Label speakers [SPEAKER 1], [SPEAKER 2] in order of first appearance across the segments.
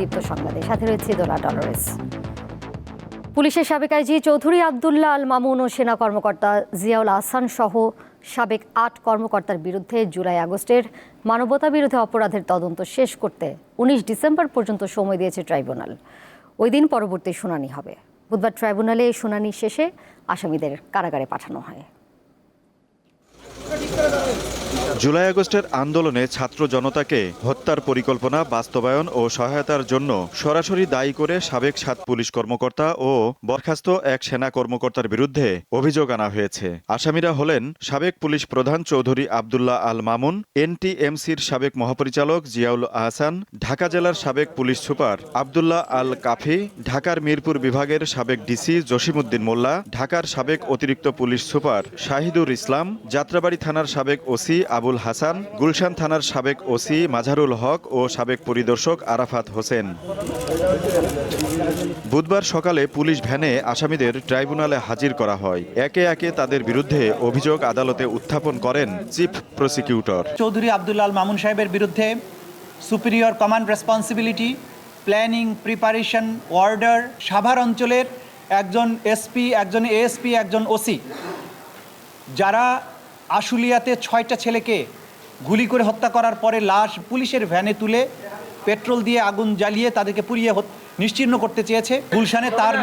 [SPEAKER 1] দীপ্ত সংবাদে সাথে রয়েছে দোলা ডলারেস পুলিশের সাবেক আইজি চৌধুরী আবদুল্লা আল মামুন ও সেনা কর্মকর্তা জিয়াউল আহসান সহ সাবেক আট কর্মকর্তার বিরুদ্ধে জুলাই আগস্টের মানবতা বিরোধী অপরাধের তদন্ত শেষ করতে উনিশ ডিসেম্বর পর্যন্ত সময় দিয়েছে ট্রাইব্যুনাল ওই দিন পরবর্তী শুনানি হবে বুধবার ট্রাইব্যুনালে শুনানি শেষে আসামিদের কারাগারে পাঠানো হয়
[SPEAKER 2] জুলাই আগস্টের আন্দোলনে ছাত্র জনতাকে হত্যার পরিকল্পনা বাস্তবায়ন ও সহায়তার জন্য সরাসরি দায়ী করে সাবেক সাত পুলিশ কর্মকর্তা ও বরখাস্ত এক সেনা কর্মকর্তার বিরুদ্ধে অভিযোগ আনা হয়েছে আসামিরা হলেন সাবেক পুলিশ প্রধান চৌধুরী আবদুল্লাহ আল মামুন এনটিএমসির সাবেক মহাপরিচালক জিয়াউল আহসান ঢাকা জেলার সাবেক পুলিশ সুপার আবদুল্লাহ আল কাফি ঢাকার মিরপুর বিভাগের সাবেক ডিসি জসিমুদ্দিন মোল্লা ঢাকার সাবেক অতিরিক্ত পুলিশ সুপার শাহিদুর ইসলাম যাত্রাবাড়ি থানার সাবেক ওসি আবু আবুল হাসান গুলশান থানার সাবেক ওসি মাঝারুল হক ও সাবেক পরিদর্শক আরাফাত হোসেন বুধবার সকালে পুলিশ ভ্যানে আসামিদের ট্রাইব্যুনালে হাজির করা হয় একে একে তাদের বিরুদ্ধে অভিযোগ আদালতে উত্থাপন করেন চিফ প্রসিকিউটর
[SPEAKER 3] চৌধুরী আবদুল্লাল মামুন সাহেবের বিরুদ্ধে superior command responsibility planning preparation order Savar অঞ্চলের একজন এসপি একজন এএসপি একজন ওসি যারা আশুলিয়াতে ছয়টা ছেলেকে গুলি করে হত্যা করার পরে লাশ পুলিশের ভ্যানে তুলে পেট্রোল দিয়ে আগুন জ্বালিয়ে তাদেরকে পুড়িয়ে নিশ্চিহ্ন করতে চেয়েছে গুলশানে তার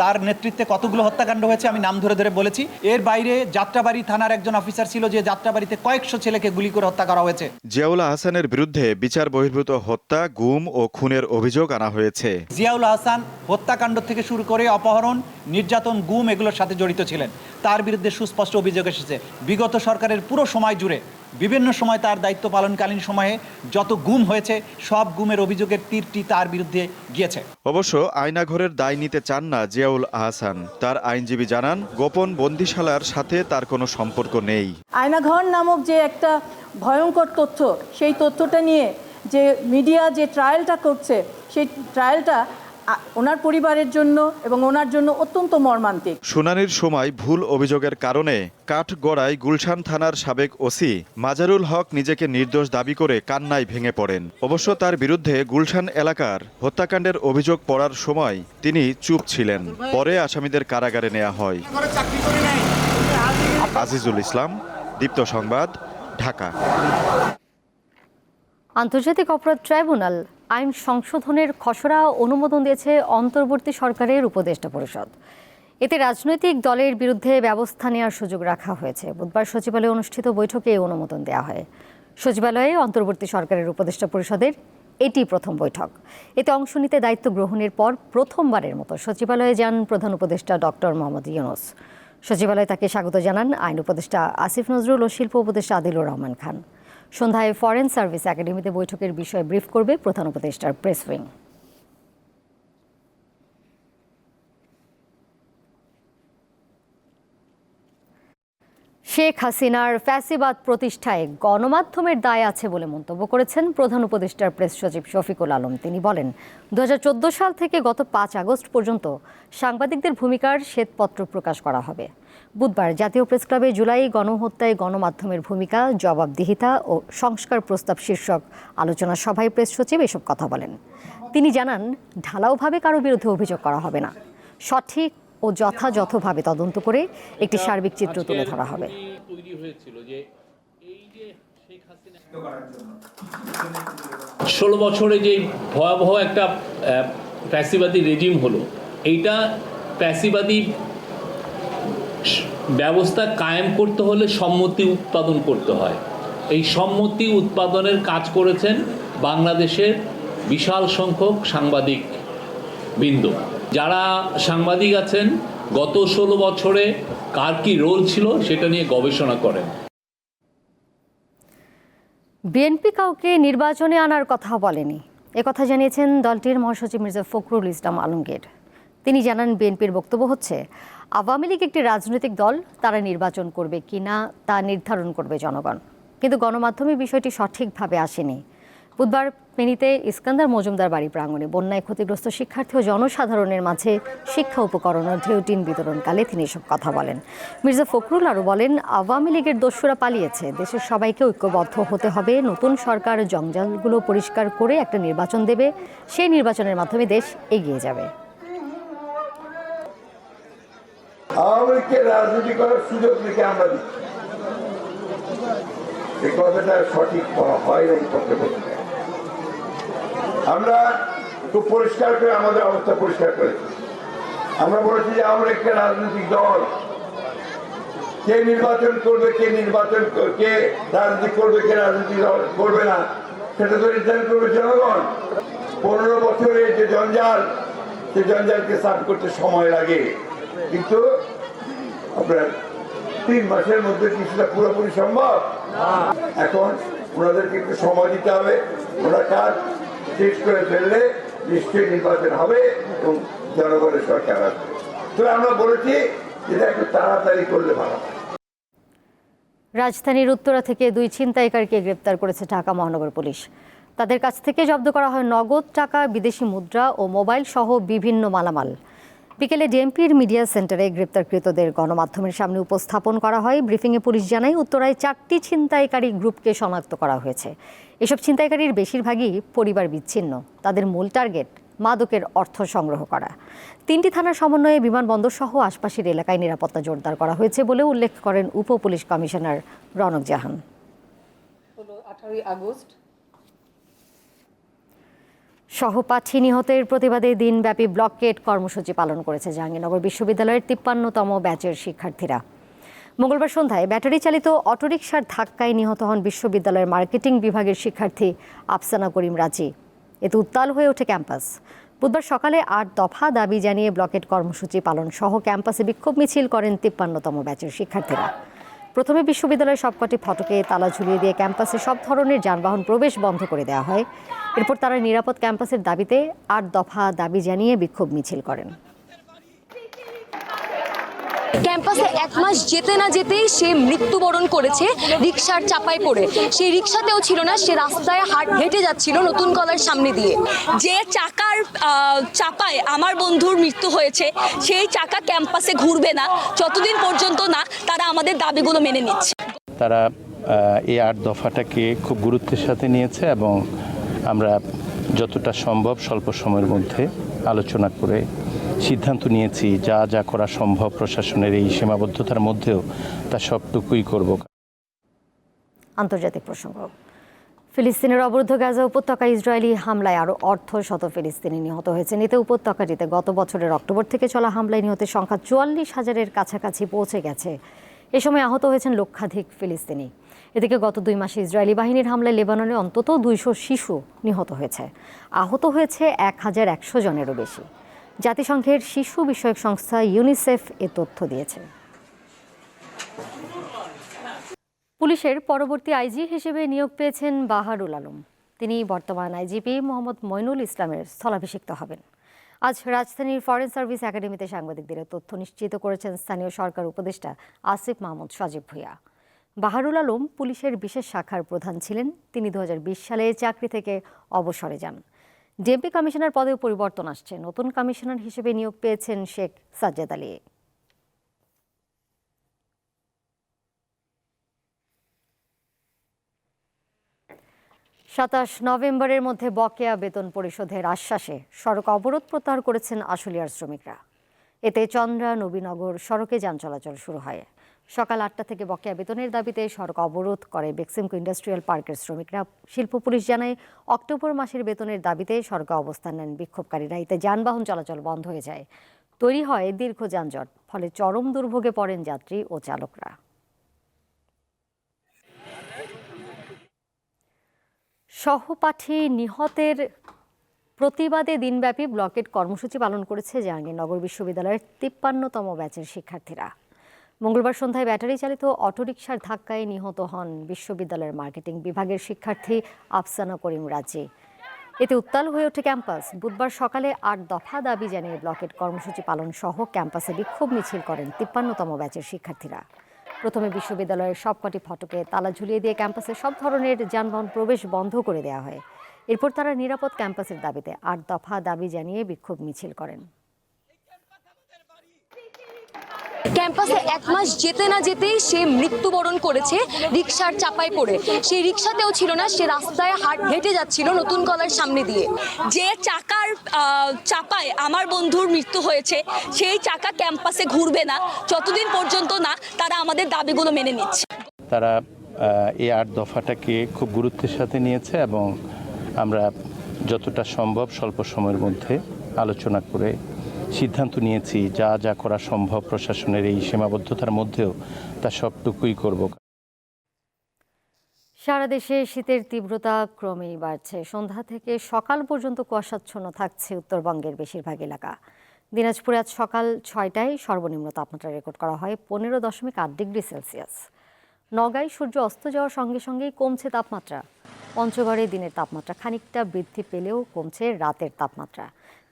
[SPEAKER 3] তার নেতৃত্বে কতগুলো হত্যাকাণ্ড হয়েছে আমি নাম ধরে ধরে বলেছি এর বাইরে যাত্রাবাড়ি থানার একজন অফিসার ছিল যে যাত্রাবাড়িতে কয়েকশো ছেলেকে গুলি করে হত্যা করা হয়েছে
[SPEAKER 2] জিয়াউল হাসানের বিরুদ্ধে বিচার বহির্ভূত হত্যা গুম ও খুনের অভিযোগ আনা হয়েছে
[SPEAKER 3] জিয়াউল হাসান হত্যাকাণ্ড থেকে শুরু করে অপহরণ নির্যাতন গুম এগুলোর সাথে জড়িত ছিলেন তার বিরুদ্ধে সুস্পষ্ট অভিযোগ এসেছে বিগত সরকারের পুরো সময় জুড়ে বিভিন্ন সময় তার দায়িত্ব পালনকালীন সময়ে যত গুম হয়েছে সব গুমের অভিযোগের তীরটি তার বিরুদ্ধে গিয়েছে
[SPEAKER 2] অবশ্য আয়নাঘরের দায় নিতে চান না জিয়াউল আহসান তার আইনজীবী জানান গোপন বন্দিশালার সাথে তার কোনো সম্পর্ক নেই
[SPEAKER 4] আয়নাঘর নামক যে একটা ভয়ঙ্কর তথ্য সেই তথ্যটা নিয়ে যে মিডিয়া যে ট্রায়ালটা করছে সেই ট্রায়ালটা ওনার পরিবারের জন্য এবং ওনার জন্য অত্যন্ত মর্মান্তিক
[SPEAKER 2] শুনানির সময় ভুল অভিযোগের কারণে কাঠগড়ায় গুলশান থানার সাবেক ওসি মাজারুল হক নিজেকে নির্দোষ দাবি করে কান্নায় ভেঙে পড়েন অবশ্য তার বিরুদ্ধে গুলশান এলাকার হত্যাকাণ্ডের অভিযোগ পড়ার সময় তিনি চুপ ছিলেন পরে আসামিদের কারাগারে নেওয়া হয় আজিজুল ইসলাম দীপ্ত সংবাদ ঢাকা
[SPEAKER 1] আন্তর্জাতিক অপরাধ ট্রাইব্যুনাল আইন সংশোধনের খসড়া অনুমোদন দিয়েছে অন্তর্বর্তী সরকারের উপদেষ্টা পরিষদ এতে রাজনৈতিক দলের বিরুদ্ধে ব্যবস্থা নেওয়ার সুযোগ রাখা হয়েছে বুধবার সচিবালয়ে অনুষ্ঠিত বৈঠকে অনুমোদন দেওয়া হয় সচিবালয়ে অন্তর্বর্তী সরকারের উপদেষ্টা পরিষদের এটি প্রথম বৈঠক এতে অংশ নিতে দায়িত্ব গ্রহণের পর প্রথমবারের মতো সচিবালয়ে যান প্রধান উপদেষ্টা ডক্টর মোহাম্মদ ইউনুস সচিবালয়ে তাকে স্বাগত জানান আইন উপদেষ্টা আসিফ নজরুল ও শিল্প উপদেষ্টা আদিলুর রহমান খান সন্ধ্যায় ফরেন সার্ভিস একাডেমিতে বৈঠকের বিষয়ে ব্রিফ করবে প্রধান উপদেষ্টার প্রেস উইং শেখ হাসিনার ফ্যাসিবাদ প্রতিষ্ঠায় গণমাধ্যমের দায় আছে বলে মন্তব্য করেছেন প্রধান উপদেষ্টার প্রেস সচিব শফিকুল আলম তিনি বলেন দু সাল থেকে গত পাঁচ আগস্ট পর্যন্ত সাংবাদিকদের ভূমিকার শ্বেতপত্র প্রকাশ করা হবে বুধবার জাতীয় প্রেস ক্লাবে জুলাই গণহত্যায় গণমাধ্যমের ভূমিকা জবাবদিহিতা ও সংস্কার প্রস্তাব শীর্ষক আলোচনা সভায় প্রেস সচিব এসব কথা বলেন তিনি জানান ঢালাওভাবে কারো বিরুদ্ধে অভিযোগ করা হবে না সঠিক ও যথাযথভাবে তদন্ত করে একটি সার্বিক চিত্র তুলে ধরা হবে
[SPEAKER 5] ষোলো বছরে যে ভয়াবহ একটা প্যাসিবাদী রেজিম হলো এইটা প্যাসিবাদী ব্যবস্থা কায়েম করতে হলে সম্মতি উৎপাদন করতে হয় এই সম্মতি উৎপাদনের কাজ করেছেন বাংলাদেশের বিশাল সংখ্যক সাংবাদিক বিন্দু যারা সাংবাদিক আছেন গত ষোলো বছরে কার কি রোল ছিল সেটা নিয়ে গবেষণা করেন
[SPEAKER 1] বিএনপি কাউকে নির্বাচনে আনার কথা বলেনি কথা জানিয়েছেন দলটির মহাসচিব মির্জা ফখরুল ইসলাম আলমগীর তিনি জানান বিএনপির বক্তব্য হচ্ছে আওয়ামী লীগ একটি রাজনৈতিক দল তারা নির্বাচন করবে কি না তা নির্ধারণ করবে জনগণ কিন্তু গণমাধ্যমে বিষয়টি সঠিকভাবে আসেনি বুধবার ফেনীতে ইস্কান্দার মজুমদার বাড়ি প্রাঙ্গণে বন্যায় ক্ষতিগ্রস্ত শিক্ষার্থী ও জনসাধারণের মাঝে শিক্ষা উপকরণ ও ঢেউটিন বিতরণকালে তিনি এসব কথা বলেন মির্জা ফখরুল আরও বলেন আওয়ামী লীগের দস্যুরা পালিয়েছে দেশের সবাইকে ঐক্যবদ্ধ হতে হবে নতুন সরকার জঞ্জালগুলো পরিষ্কার করে একটা নির্বাচন দেবে সেই নির্বাচনের মাধ্যমে দেশ এগিয়ে যাবে
[SPEAKER 6] আওয়ামী লীগকে রাজনীতি করার সুযোগ নাকি আমরা দিচ্ছি এই কথাটা সঠিক হয় না এই পক্ষে আমরা খুব পরিষ্কার করে আমাদের অবস্থা পরিষ্কার করেছি আমরা বলেছি যে আমরা একটা রাজনৈতিক দল কে নির্বাচন করবে কে নির্বাচন কে রাজনীতি করবে কে রাজনীতি করবে না সেটা তো নির্ধারণ করবে জনগণ পনেরো বছরের যে জঞ্জাল সে জঞ্জালকে সাফ করতে সময় লাগে কিন্তু আপনার তিন মাসের মধ্যে কিছুটা পুরোপুরি সম্ভব এখন ওনাদেরকে একটু সময় দিতে হবে ওনার কাজ শেষ করে ফেললে নিশ্চয়ই নির্বাচন হবে এবং জনগণের সরকার আসবে তবে আমরা বলেছি এটা একটু তাড়াতাড়ি করলে ভালো
[SPEAKER 1] রাজধানীর উত্তরা থেকে দুই ছিনতাইকারীকে গ্রেপ্তার করেছে ঢাকা মহানগর পুলিশ তাদের কাছ থেকে জব্দ করা হয় নগদ টাকা বিদেশি মুদ্রা ও মোবাইল সহ বিভিন্ন মালামাল বিকেলে ডিএমপির মিডিয়া সেন্টারে গ্রেপ্তারকৃতদের গণমাধ্যমের সামনে উপস্থাপন করা হয় ব্রিফিংয়ে পুলিশ জানায় উত্তরায় চারটি ছিনতাইকারী গ্রুপকে শনাক্ত করা হয়েছে এসব ছিনতাইকারীর বেশিরভাগই পরিবার বিচ্ছিন্ন তাদের মূল টার্গেট মাদকের অর্থ সংগ্রহ করা তিনটি থানার সমন্বয়ে বিমানবন্দর সহ আশপাশের এলাকায় নিরাপত্তা জোরদার করা হয়েছে বলে উল্লেখ করেন উপ পুলিশ কমিশনার রনক জাহান আঠারোই আগস্ট সহপাঠী নিহতের প্রতিবাদে দিনব্যাপী ব্লকেট কর্মসূচি পালন করেছে জাহাঙ্গীরনগর বিশ্ববিদ্যালয়ের তিপ্পান্নতম ব্যাচের শিক্ষার্থীরা মঙ্গলবার সন্ধ্যায় ব্যাটারি চালিত অটোরিকশার ধাক্কায় নিহত হন বিশ্ববিদ্যালয়ের মার্কেটিং বিভাগের শিক্ষার্থী আফসানা করিম রাজি এতে উত্তাল হয়ে ওঠে ক্যাম্পাস বুধবার সকালে আট দফা দাবি জানিয়ে ব্লকেট কর্মসূচি পালন সহ ক্যাম্পাসে বিক্ষোভ মিছিল করেন তিপ্পান্নতম ব্যাচের শিক্ষার্থীরা প্রথমে বিশ্ববিদ্যালয়ের সবকটি ফটকে তালা ঝুলিয়ে দিয়ে ক্যাম্পাসে সব ধরনের যানবাহন প্রবেশ বন্ধ করে দেওয়া হয় এরপর তারা নিরাপদ ক্যাম্পাসের দাবিতে আট দফা দাবি জানিয়ে বিক্ষোভ মিছিল করেন
[SPEAKER 7] ক্যাম্পাসে এক মাস যেতে না যেতেই সে মৃত্যুবরণ করেছে রিক্সার চাপায় পড়ে সেই রিক্সাতেও ছিল না সে রাস্তায় হাট হেঁটে যাচ্ছিল নতুন কলার সামনে দিয়ে যে চাকার চাপায় আমার বন্ধুর মৃত্যু হয়েছে সেই চাকা ক্যাম্পাসে ঘুরবে না যতদিন পর্যন্ত না তারা আমাদের দাবিগুলো মেনে নিচ্ছে
[SPEAKER 8] তারা এই আট দফাটাকে খুব গুরুত্বের সাথে নিয়েছে এবং আমরা যতটা সম্ভব স্বল্প সময়ের মধ্যে আলোচনা করে সিদ্ধান্ত নিয়েছি যা যা করা সম্ভব প্রশাসনের এই সীমাবদ্ধতার মধ্যেও তা সবটুকুই করব
[SPEAKER 1] আন্তর্জাতিক প্রসঙ্গ ফিলিস্তিনের অবরুদ্ধ গাজা উপত্যকা ইসরায়েলি হামলায় আরও অর্ধ শত ফিলিস্তিনি নিহত হয়েছেন এতে উপত্যকাটিতে গত বছরের অক্টোবর থেকে চলা হামলায় নিহতের সংখ্যা চুয়াল্লিশ হাজারের কাছাকাছি পৌঁছে গেছে এ সময় আহত হয়েছেন লক্ষাধিক ফিলিস্তিনি এদিকে গত দুই মাসে ইসরায়েলি বাহিনীর হামলায় লেবাননে অন্তত দুইশো শিশু নিহত হয়েছে আহত হয়েছে এক হাজার একশো জনেরও বেশি জাতিসংঘের শিশু বিষয়ক সংস্থা ইউনিসেফ এ তথ্য দিয়েছে পুলিশের পরবর্তী আইজি হিসেবে নিয়োগ পেয়েছেন বাহারুল আলম তিনি বর্তমান আইজিপি মোহাম্মদ মইনুল ইসলামের স্থলাভিষিক্ত হবেন আজ রাজধানীর ফরেন সার্ভিস একাডেমিতে সাংবাদিকদের তথ্য নিশ্চিত করেছেন স্থানীয় সরকার উপদেষ্টা আসিফ মাহমুদ সজীব ভূঁয়া বাহারুল আলম পুলিশের বিশেষ শাখার প্রধান ছিলেন তিনি দু সালে চাকরি থেকে অবসরে যান ডিএমপি কমিশনার পদেও পরিবর্তন আসছে নতুন কমিশনার হিসেবে নিয়োগ পেয়েছেন শেখ সাজ্জাদ আলী সাতাশ নভেম্বরের মধ্যে বকেয়া বেতন পরিশোধের আশ্বাসে সড়ক অবরোধ প্রত্যাহার করেছেন আশুলিয়ার শ্রমিকরা এতে চন্দ্রা নবীনগর সড়কে যান চলাচল শুরু হয় সকাল আটটা থেকে বকেয়া বেতনের দাবিতে সড়ক অবরোধ করে বেক্সিমকো ইন্ডাস্ট্রিয়াল পার্কের শ্রমিকরা শিল্প পুলিশ জানায় অক্টোবর মাসের বেতনের দাবিতে সড়কে অবস্থান নেন বিক্ষোভকারীরা এতে যানবাহন চলাচল বন্ধ হয়ে যায় তৈরি হয় দীর্ঘ যানজট ফলে চরম দুর্ভোগে পড়েন যাত্রী ও চালকরা সহপাঠী নিহতের প্রতিবাদে দিনব্যাপী ব্লকেট কর্মসূচি পালন করেছে জাহাঙ্গীরনগর বিশ্ববিদ্যালয়ের তিপ্পান্নতম ব্যাচের শিক্ষার্থীরা মঙ্গলবার সন্ধ্যায় ব্যাটারি চালিত অটোরিকশার ধাক্কায় নিহত হন বিশ্ববিদ্যালয়ের মার্কেটিং বিভাগের শিক্ষার্থী আফসানা করিম রাজি এতে উত্তাল হয়ে ওঠে ক্যাম্পাস বুধবার সকালে আট দফা দাবি জানিয়ে ব্লকের কর্মসূচি পালন সহ ক্যাম্পাসে বিক্ষোভ মিছিল করেন তিপ্পান্নতম ব্যাচের শিক্ষার্থীরা প্রথমে বিশ্ববিদ্যালয়ের সবকটি ফটকে তালা ঝুলিয়ে দিয়ে ক্যাম্পাসে সব ধরনের যানবাহন প্রবেশ বন্ধ করে দেওয়া হয় এরপর তারা নিরাপদ ক্যাম্পাসের দাবিতে আট দফা দাবি জানিয়ে বিক্ষোভ মিছিল করেন
[SPEAKER 7] ক্যাম্পাসে এক মাস যেতে না যেতেই সে মৃত্যুবরণ করেছে রিক্সার চাপায় পড়ে সেই রিক্সাতেও ছিল না সে রাস্তায় হাট হেঁটে যাচ্ছিল নতুন কলার সামনে দিয়ে যে চাকার চাপায় আমার বন্ধুর মৃত্যু হয়েছে সেই চাকা ক্যাম্পাসে ঘুরবে না যতদিন পর্যন্ত না তারা আমাদের দাবিগুলো মেনে নিচ্ছে
[SPEAKER 8] তারা এই আট দফাটাকে খুব গুরুত্বের সাথে নিয়েছে এবং আমরা যতটা সম্ভব স্বল্প সময়ের মধ্যে আলোচনা করে সিদ্ধান্ত নিয়েছি যা যা করা সম্ভব প্রশাসনের এই সীমাবদ্ধতার মধ্যেও তা সবটুকুই করব
[SPEAKER 1] সারা দেশে শীতের তীব্রতা ক্রমেই বাড়ছে সন্ধ্যা থেকে সকাল পর্যন্ত কুয়াশাচ্ছন্ন থাকছে উত্তরবঙ্গের বেশিরভাগ এলাকা দিনাজপুরে আজ সকাল ছয়টায় সর্বনিম্ন তাপমাত্রা রেকর্ড করা হয় পনেরো দশমিক আট ডিগ্রি সেলসিয়াস নগায় সূর্য অস্ত যাওয়ার সঙ্গে সঙ্গেই কমছে তাপমাত্রা পঞ্চগড়ে দিনের তাপমাত্রা খানিকটা বৃদ্ধি পেলেও কমছে রাতের তাপমাত্রা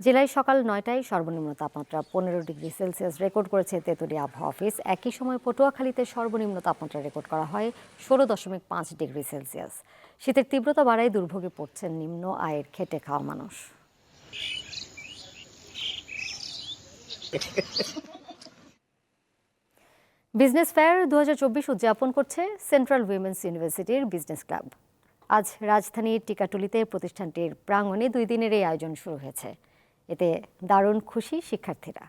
[SPEAKER 1] জেলায় সকাল নয়টায় সর্বনিম্ন তাপমাত্রা পনেরো ডিগ্রি সেলসিয়াস রেকর্ড করেছে তেতুলিয়া আবহাওয়া অফিস একই সময় পটুয়াখালীতে সর্বনিম্ন তাপমাত্রা রেকর্ড করা হয় ষোলো দশমিক পাঁচ ডিগ্রি সেলসিয়াস শীতের তীব্রতা বাড়ায় দুর্ভোগে পড়ছেন নিম্ন আয়ের খেটে খাওয়া মানুষ বিজনেস ফেয়ার দু উদযাপন করছে সেন্ট্রাল উইমেন্স ইউনিভার্সিটির বিজনেস ক্লাব আজ রাজধানীর টিকাটুলিতে প্রতিষ্ঠানটির প্রাঙ্গণে দুই দিনের এই আয়োজন শুরু হয়েছে এতে দারুণ খুশি শিক্ষার্থীরা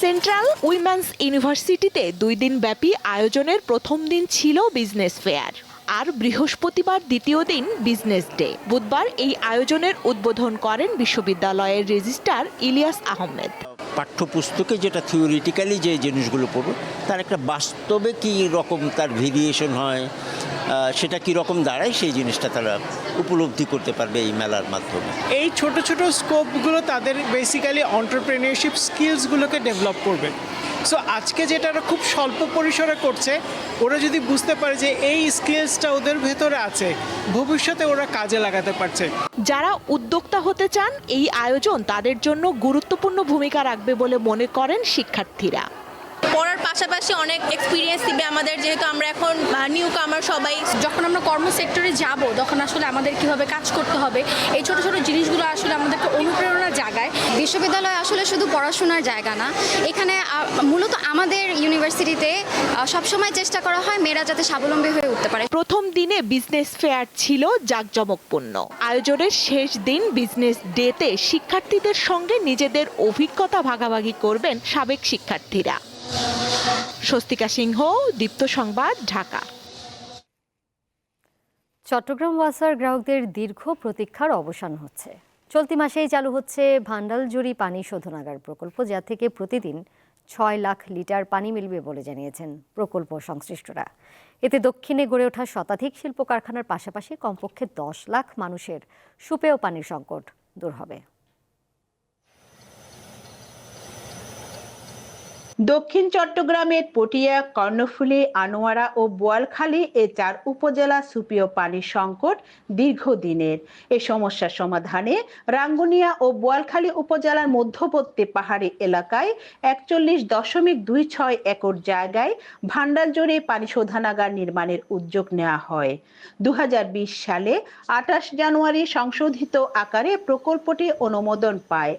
[SPEAKER 1] সেন্ট্রাল উইমেন্স ইউনিভার্সিটিতে দুই দিন ব্যাপী আয়োজনের প্রথম দিন ছিল বিজনেস ফেয়ার আর বৃহস্পতিবার দ্বিতীয় দিন বিজনেস ডে বুধবার এই আয়োজনের উদ্বোধন করেন বিশ্ববিদ্যালয়ের রেজিস্ট্রার ইলিয়াস আহমেদ
[SPEAKER 9] পাঠ্যপুস্তকে যেটা থিওরিটিক্যালি যে জিনিসগুলো পড়ব তার একটা বাস্তবে কি রকম তার ভেরিয়েশন হয় সেটা কীরকম দাঁড়ায় সেই জিনিসটা তারা উপলব্ধি করতে পারবে এই মেলার মাধ্যমে
[SPEAKER 10] এই ছোট ছোট স্কোপগুলো তাদের বেসিক্যালি অন্টারপ্রেনিয়রশিপ স্কিলসগুলোকে ডেভেলপ করবে সো আজকে যেটা খুব স্বল্প পরিসরে করছে ওরা যদি বুঝতে পারে যে এই স্কিলসটা ওদের ভেতরে আছে ভবিষ্যতে ওরা কাজে লাগাতে পারছে
[SPEAKER 1] যারা উদ্যোক্তা হতে চান এই আয়োজন তাদের জন্য গুরুত্বপূর্ণ ভূমিকা রাখবে বলে মনে করেন শিক্ষার্থীরা
[SPEAKER 11] পড়ার পাশাপাশি অনেক এক্সপিরিয়েন্স দিবে আমাদের যেহেতু আমরা এখন নিউ কামার সবাই যখন আমরা কর্ম সেক্টরে যাব তখন আসলে আমাদের কিভাবে কাজ করতে হবে এই ছোট ছোট জিনিসগুলো আসলে আমাদেরকে অনুপ্রেরণা জাগায় বিশ্ববিদ্যালয় আসলে শুধু পড়াশোনার জায়গা না এখানে মূলত আমাদের ইউনিভার্সিটিতে সবসময় চেষ্টা করা হয় মেয়েরা যাতে স্বাবলম্বী হয়ে উঠতে পারে
[SPEAKER 1] প্রথম দিনে বিজনেস ফেয়ার ছিল জাঁকজমকপূর্ণ আয়োজনের শেষ দিন বিজনেস ডেতে শিক্ষার্থীদের সঙ্গে নিজেদের অভিজ্ঞতা ভাগাভাগি করবেন সাবেক শিক্ষার্থীরা স্বস্তিকা সিংহ দীপ্ত সংবাদ ঢাকা চট্টগ্রাম ওয়াসার গ্রাহকদের দীর্ঘ প্রতীক্ষার অবসান হচ্ছে চলতি মাসেই চালু হচ্ছে ভান্ডাল জুড়ি পানি শোধনাগার প্রকল্প যা থেকে প্রতিদিন ছয় লাখ লিটার পানি মিলবে বলে জানিয়েছেন প্রকল্প সংশ্লিষ্টরা এতে দক্ষিণে গড়ে ওঠা শতাধিক শিল্প কারখানার পাশাপাশি কমপক্ষে দশ লাখ মানুষের সুপেয় পানির সংকট দূর হবে
[SPEAKER 12] দক্ষিণ চট্টগ্রামের পটিয়া কর্ণফুলি আনোয়ারা ও বোয়ালখালী এ চার উপজেলা সুপীয় পানির সংকট দীর্ঘদিনের এ সমস্যা সমাধানে রাঙ্গুনিয়া ও বোয়ালখালী উপজেলার মধ্যবর্তী পাহাড়ি এলাকায় একচল্লিশ দশমিক দুই ছয় একর জায়গায় ভান্ডার জোরে পানি শোধানাগার নির্মাণের উদ্যোগ নেওয়া হয় দু সালে আঠাশ জানুয়ারি সংশোধিত আকারে প্রকল্পটি অনুমোদন পায়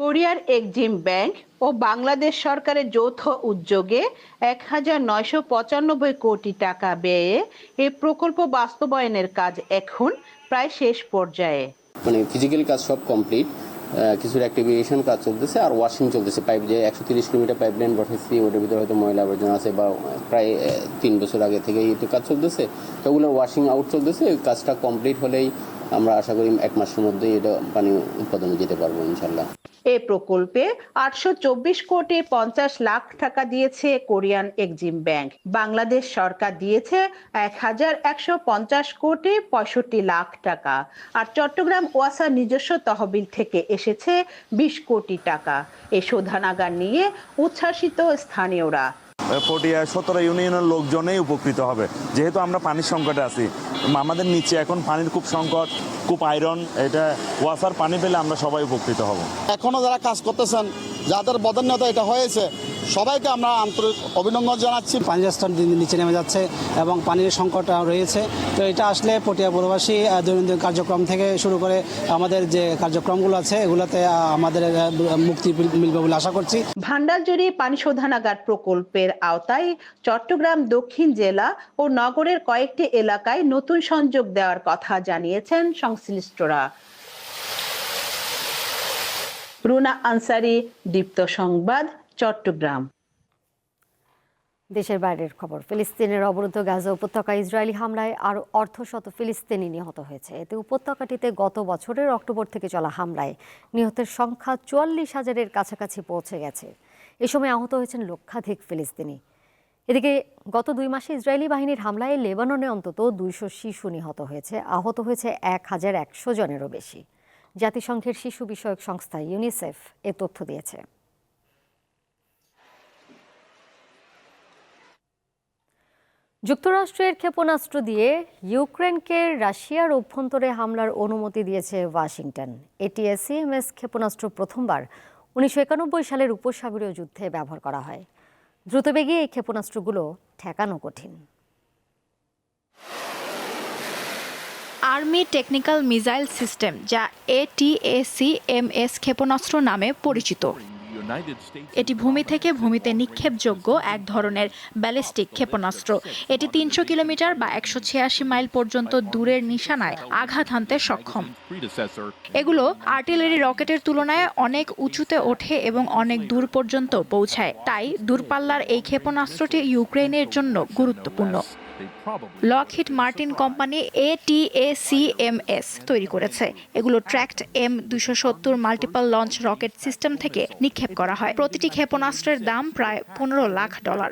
[SPEAKER 12] কোরিয়ার এক্সিম ব্যাংক ও বাংলাদেশ সরকারের যৌথ উদ্যোগে এক হাজার নয়শো পঁচানব্বই কোটি টাকা ব্যয়ে এ প্রকল্প বাস্তবায়নের কাজ এখন প্রায় শেষ পর্যায়ে
[SPEAKER 13] মানে ফিজিক্যাল কাজ সব কমপ্লিট কিছু অ্যাক্টিভিশন কাজ চলতেছে আর ওয়াশিং চলতেছে পাইপ যে একশো তিরিশ কিলোমিটার পাইপ লাইন বসেছি ওটার ভিতরে হয়তো ময়লা আবর্জনা আছে বা প্রায় তিন বছর আগে থেকে এই কাজ চলতেছে তো ওগুলো ওয়াশিং আউট চলতেছে কাজটা কমপ্লিট হলেই আমরা আশা করি এক মাসের মধ্যে এটা পানি উৎপাদনে যেতে পারবো ইনশাল্লাহ
[SPEAKER 12] এ প্রকল্পে আটশো কোটি পঞ্চাশ লাখ টাকা দিয়েছে কোরিয়ান এক্সিম ব্যাংক বাংলাদেশ সরকার দিয়েছে এক হাজার একশো পঞ্চাশ কোটি পঁয়ষট্টি লাখ টাকা আর চট্টগ্রাম ওয়াসার নিজস্ব তহবিল থেকে এসেছে বিশ কোটি টাকা এ শোধানাগার নিয়ে উচ্ছ্বাসিত স্থানীয়রা
[SPEAKER 14] পটিয়া সতেরো ইউনিয়নের লোকজনেই উপকৃত হবে যেহেতু আমরা পানির সংকটে আছি আমাদের নিচে এখন পানির খুব সংকট খুব আয়রন এটা ওয়াসার পানি পেলে আমরা সবাই উপকৃত হব
[SPEAKER 15] এখনও যারা কাজ করতেছেন যাদের বদান্যতা এটা হয়েছে সবাইকে আমরা আন্তরিক অভিনন্দন জানাচ্ছি
[SPEAKER 16] পানির স্তর দিন দিন নিচে নেমে যাচ্ছে এবং পানির সংকট রয়েছে তো এটা আসলে পটিয়া পৌরবাসী দৈনন্দিন কার্যক্রম থেকে শুরু করে আমাদের যে কার্যক্রমগুলো আছে এগুলোতে আমাদের মুক্তি মিলবে বলে আশা করছি
[SPEAKER 12] ভান্ডারজুড়ি পানি শোধনাগার প্রকল্পের আওতায় চট্টগ্রাম দক্ষিণ জেলা ও নগরের কয়েকটি এলাকায় নতুন সংযোগ দেওয়ার কথা জানিয়েছেন সংশ্লিষ্টরা রুনা আনসারি দীপ্ত সংবাদ চট্টগ্রাম
[SPEAKER 1] দেশের বাইরের খবর ফিলিস্তিনের অবরুদ্ধ গাজা উপত্যকা ইসরায়েলি হামলায় আরও অর্ধশত ফিলিস্তিনি নিহত হয়েছে এতে উপত্যকাটিতে গত বছরের অক্টোবর থেকে চলা হামলায় নিহতের সংখ্যা চুয়াল্লিশ হাজারের কাছাকাছি পৌঁছে গেছে এ সময় আহত হয়েছেন লক্ষাধিক ফিলিস্তিনি এদিকে গত দুই মাসে ইসরায়েলি বাহিনীর হামলায় লেবাননে অন্তত দুইশো শিশু নিহত হয়েছে আহত হয়েছে এক হাজার একশো জনেরও বেশি জাতিসংঘের শিশু বিষয়ক সংস্থা ইউনিসেফ এ তথ্য দিয়েছে যুক্তরাষ্ট্রের ক্ষেপণাস্ত্র দিয়ে ইউক্রেনকে রাশিয়ার অভ্যন্তরে হামলার অনুমতি দিয়েছে ওয়াশিংটন এটি এসিএমএস ক্ষেপণাস্ত্র প্রথমবার উনিশশো সালের উপসাগরীয় যুদ্ধে ব্যবহার করা হয় দ্রুতবেগে এই ক্ষেপণাস্ত্রগুলো ঠেকানো কঠিন
[SPEAKER 17] আর্মি টেকনিক্যাল মিসাইল সিস্টেম যা এটিএসিএমএস ক্ষেপণাস্ত্র নামে পরিচিত এটি ভূমি থেকে ভূমিতে নিক্ষেপযোগ্য এক ধরনের ব্যালিস্টিক ক্ষেপণাস্ত্র এটি তিনশো কিলোমিটার বা একশো ছিয়াশি মাইল পর্যন্ত দূরের নিশানায় আঘাত হানতে সক্ষম এগুলো আর্টিলারি রকেটের তুলনায় অনেক উঁচুতে ওঠে এবং অনেক দূর পর্যন্ত পৌঁছায় তাই দূরপাল্লার এই ক্ষেপণাস্ত্রটি ইউক্রেনের জন্য গুরুত্বপূর্ণ লকহিট মার্টিন কোম্পানি এটিএসিএমএস তৈরি করেছে এগুলো ট্র্যাক্ট এম দুশো সত্তর মাল্টিপল লঞ্চ রকেট সিস্টেম থেকে নিক্ষেপ করা হয় প্রতিটি ক্ষেপণাস্ত্রের দাম প্রায় পনেরো লাখ ডলার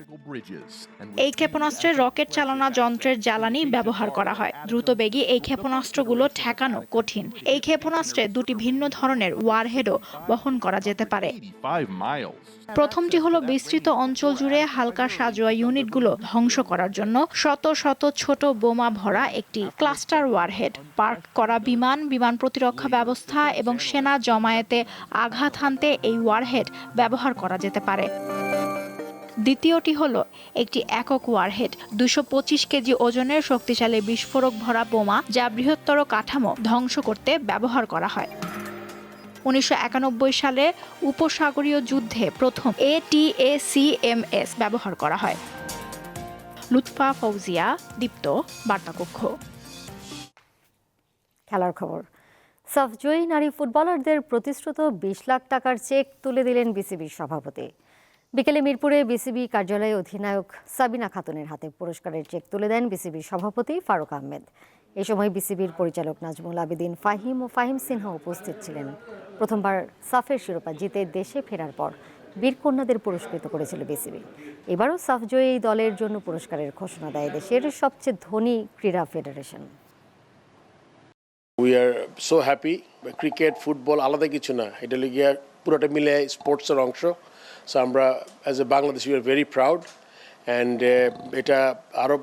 [SPEAKER 17] এই ক্ষেপণাস্ত্রের রকেট চালনা যন্ত্রের জ্বালানি ব্যবহার করা হয় দ্রুতবেগী এই ক্ষেপণাস্ত্রগুলো ঠেকানো কঠিন এই ক্ষেপণাস্ত্রে দুটি ভিন্ন ধরনের ওয়ারহেডও বহন করা যেতে পারে প্রথমটি হলো বিস্তৃত অঞ্চল জুড়ে হালকা সাজোয়া ইউনিটগুলো ধ্বংস করার জন্য শত শত ছোট বোমা ভরা একটি ক্লাস্টার ওয়ারহেড পার্ক করা বিমান বিমান প্রতিরক্ষা ব্যবস্থা এবং সেনা জমায়েতে আঘাত হানতে এই ওয়ারহেড ব্যবহার করা যেতে পারে দ্বিতীয়টি হলো একটি একক ওয়ারহেড দুশো পঁচিশ কেজি ওজনের শক্তিশালী বিস্ফোরক ভরা বোমা যা বৃহত্তর কাঠামো ধ্বংস করতে ব্যবহার করা হয় উনিশশো সালে উপসাগরীয় যুদ্ধে প্রথম এটিএসিএমএস ব্যবহার করা হয় লুৎফা ফৌজিয়া দীপ্ত বার্তাকক্ষ
[SPEAKER 1] খেলার খবর সফজয়ী নারী ফুটবলারদের প্রতিশ্রুত বিশ লাখ টাকার চেক তুলে দিলেন বিসিবির সভাপতি বিকেলে মিরপুরে বিসিবি কার্যালয়ে অধিনায়ক সাবিনা খাতুনের হাতে পুরস্কারের চেক তুলে দেন বিসিবির সভাপতি ফারুক আহমেদ এ সময় বিসিবির পরিচালক নাজমুল আবেদিন ফাহিম ও ফাহিম সিনহা উপস্থিত ছিলেন প্রথমবার সাফের শিরোপা জিতে দেশে ফেরার পর বীরকন্যাদের পুরস্কৃত করেছিল বিসিবি এবারও সাফজয়ী এই দলের জন্য পুরস্কারের ঘোষণা দেয় দেশের সবচেয়ে ধনী ক্রীড়া federation
[SPEAKER 18] we are so happy cricket football আলাদা কিছু না এটা লিগিয়া পুরোটা মিলে স্পোর্টসের অংশ সো আমরা as a Bangladesh you are very proud and এটা আরও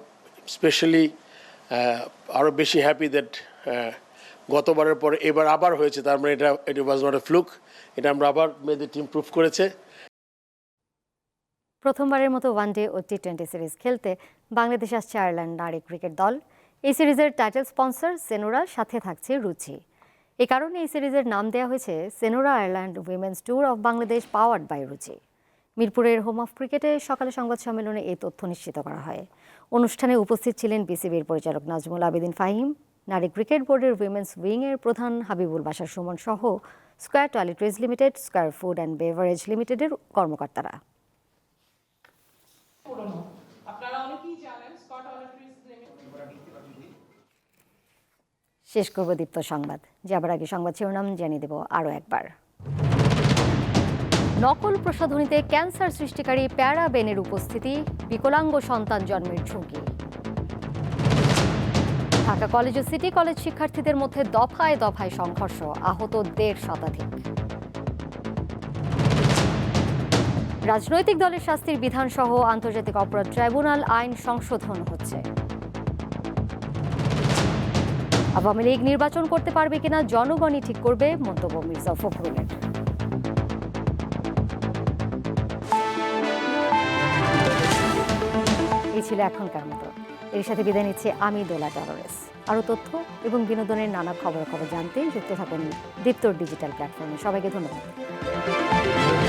[SPEAKER 18] স্পেশালি আরও বেশি হ্যাপি দ্যাট গতবারের পর এবার আবার হয়েছে তার মানে এটা এটা ওয়াজ নট এ ফ্লুক এটা আমরা আবার মেয়েদের টিম প্রুভ করেছে
[SPEAKER 1] প্রথমবারের মতো ওয়ানডে ও টি টোয়েন্টি সিরিজ খেলতে বাংলাদেশ আসছে আয়ারল্যান্ড নারী ক্রিকেট দল এই সিরিজের টাইটেল স্পন্সর সেনোরার সাথে থাকছে রুচি এ কারণে এই সিরিজের নাম দেওয়া হয়েছে Senora Ireland women's tour of Bangladesh powered by Ruchi মিরপুরের হোম অফ ক্রিকেটে সকালে সংবাদ সম্মেলনে এই তথ্য নিশ্চিত করা হয় অনুষ্ঠানে উপস্থিত ছিলেন বিসিবির পরিচালক নাজমুল আবেদিন ফাহিম নারী ক্রিকেট বোর্ডের উইমেন্স উইংয়ের প্রধান হাবিবুল বাসার সুমন সহ Square toiletries limited Square food and beverage লিমিটেডের কর্মকর্তারা শেষ করব দীপ্ত সংবাদ যাবার আগে সংবাদ শিরোনাম জানিয়ে দেব আরও একবার নকল প্রসাধনীতে ক্যান্সার সৃষ্টিকারী প্যারাবেনের উপস্থিতি বিকলাঙ্গ সন্তান জন্মের ঝুঁকি ঢাকা কলেজ ও সিটি কলেজ শিক্ষার্থীদের মধ্যে দফায় দফায় সংঘর্ষ আহত দেড় শতাধিক রাজনৈতিক দলের শাস্তির বিধানসহ আন্তর্জাতিক অপরাধ ট্রাইব্যুনাল আইন সংশোধন হচ্ছে আওয়ামী লীগ নির্বাচন করতে পারবে কিনা জনগণই ঠিক করবে মন্তব্য মির্জা ফখরুলের ছিল এখনকার মতো এর সাথে বিদায় নিচ্ছে আমি দোলা টলরেস আরও তথ্য এবং বিনোদনের নানা খবর খবর জানতে যুক্ত থাকুন দীপ্তর ডিজিটাল প্ল্যাটফর্মে সবাইকে ধন্যবাদ